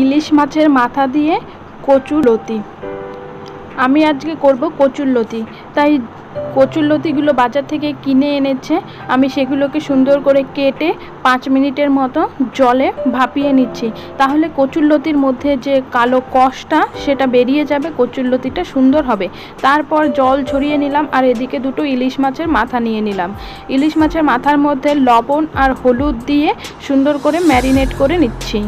ইলিশ মাছের মাথা দিয়ে কচুর লতি। আমি আজকে করব কচুর লতি। তাই কচুর লতিগুলো বাজার থেকে কিনে এনেছে। আমি সেগুলোকে সুন্দর করে কেটে পাঁচ মিনিটের মতো জলে ভাপিয়ে নিচ্ছি। তাহলে কচুর লতির মধ্যে যে কালো কষটা, সেটা বেরিয়ে যাবে, কচুর লতিটা সুন্দর হবে। তারপর জল ছড়িয়ে নিলাম আর এদিকে দুটো ইলিশ মাছের মাথা নিয়ে নিলাম। ইলিশ মাছের মাথার মধ্যে লবণ আর হলুদ দিয়ে সুন্দর করে ম্যারিনেট করে নিচ্ছি।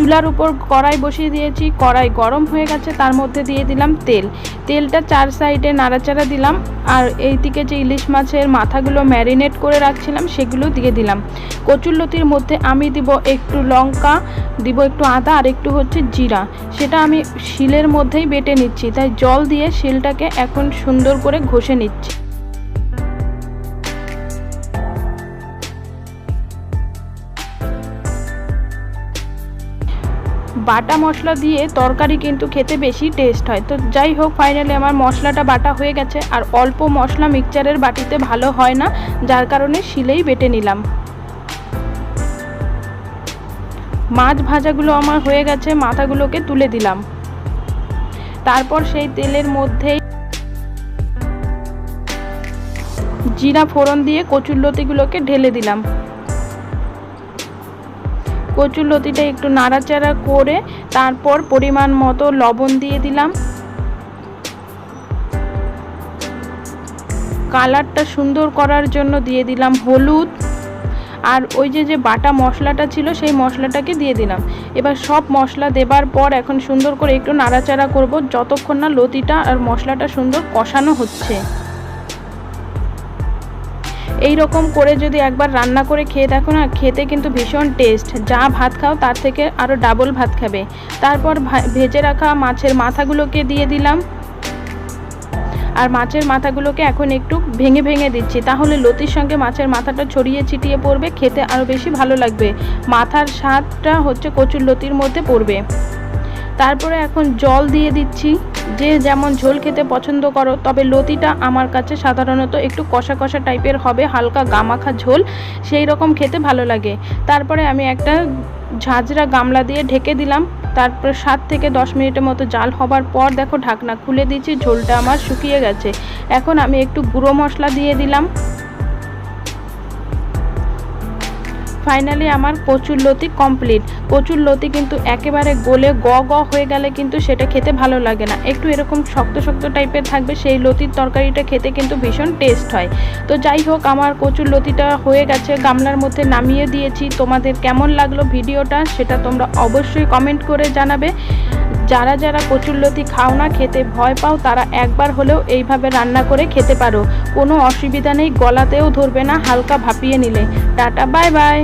চুলার উপর কড়াই বসিয়ে দিয়েছি। কড়াই গরম হয়ে গেছে, তার মধ্যে দিয়ে দিলাম তেল। তেলটা চার সাইডে নাড়াচাড়া দিলাম আর এই দিকে যে ইলিশ মাছের মাথাগুলো ম্যারিনেট করে রাখছিলাম, সেগুলো দিয়ে দিলাম। কচুরলতির মধ্যে আমি দিব একটু লঙ্কা, দিব একটু আদা আর একটু হচ্ছে জিরা। সেটা আমি শিলের মধ্যেই বেটে নিচ্ছি, তাই জল দিয়ে শিলটাকে এখন সুন্দর করে ঘষে নিচ্ছি। বাটা মশলা দিয়ে তরকারি কিন্তু খেতে বেশি টেস্ট হয়। তো যাই হোক ফাইনালি আমার মশলাটা বাটা হয়ে গেছে। আর অল্প মশলা মিক্সচারের বাটিতে ভালো হয় না, যার কারণে শিলেই বেটে নিলাম। মাছ ভাজাগুলো আমার হয়ে গেছে, মাথাগুলোকে তুলে দিলাম। তারপর সেই তেলের মধ্যেই জিরা ফোড়ন দিয়ে কচুর লতিগুলোকে ঢেলে দিলাম। কচুর লতিটা একটু নাড়াচাড়া করে তারপর পরিমাণ মতো লবণ দিয়ে দিলাম। কালারটা সুন্দর করার জন্য দিয়ে দিলাম হলুদ। আর ওই যে যে বাটা মশলাটা ছিল, সেই মশলাটাকে দিয়ে দিলাম। এবার সব মশলা দেবার পর এখন সুন্দর করে একটু নাড়াচাড়া করব, যতক্ষণ না লতিটা আর মশলাটা সুন্দর কষানো হচ্ছে। এই রকম করে যদি একবার রান্না করে খেয়ে দেখো না, খেতে কিন্তু ভীষণ টেস্ট যা ভাত খাও তার থেকে আরও ডাবল ভাত খাবে। তারপর ভেজে রাখা মাছের মাথাগুলোকে দিয়ে দিলাম। আর মাছের মাথাগুলোকে এখন একটু ভেঙে ভেঙে দিচ্ছি। তাহলে লতির সঙ্গে মাছের মাথাটা ছড়িয়ে ছিটিয়ে পড়বে, খেতে আরও বেশি ভালো লাগবে। মাথার স্বাদটা হচ্ছে কচুর লতির মধ্যে পড়বে। তারপরে এখন জল দিয়ে দিচ্ছি। যে যেমন ঝোল খেতে পছন্দ করো, তবে লতিটা আমার কাছে সাধারণত একটু কষা কষা টাইপের হবে, হালকা গামাখা ঝোল, সেই রকম খেতে ভালো লাগে। তারপরে আমি একটা ঝাঁঝরা গামলা দিয়ে ঢেকে দিলাম, তারপর সাত থেকে দশ মিনিটের মতো জাল হবার পর দেখো ঢাকনা খুলে দিয়েছি, ঝোলটা আমার শুকিয়ে গেছে। এখন আমি একটু গুঁড়ো মশলা দিয়ে দিলাম। ফাইনালি আমার কচুর লতি কমপ্লিট কচুর লতি কিন্তু একেবারে গোলে গ গ হয়ে গেলে কিন্তু সেটা খেতে ভালো লাগে না। একটু এরকম শক্ত শক্ত টাইপের থাকবে, সেই লতির তরকারিটা খেতে কিন্তু ভীষণ টেস্ট হয়। তো যাই হোক, আমার কচুর লতিটা হয়ে গেছে, গামলার মধ্যে নামিয়ে দিয়েছি। তোমাদের কেমন লাগল ভিডিওটা, সেটা তোমরা অবশ্যই কমেন্ট করে জানাবে। যারা যারা কচুরলতি খাও না, খেতে ভয় পাও, তারা একবার হলেও এইভাবে রান্না করে খেতে পারো। কোনো অসুবিধা নেই, গলাতেও ধরবে না, হালকা ভাপিয়ে নিলে। Tata, bye bye.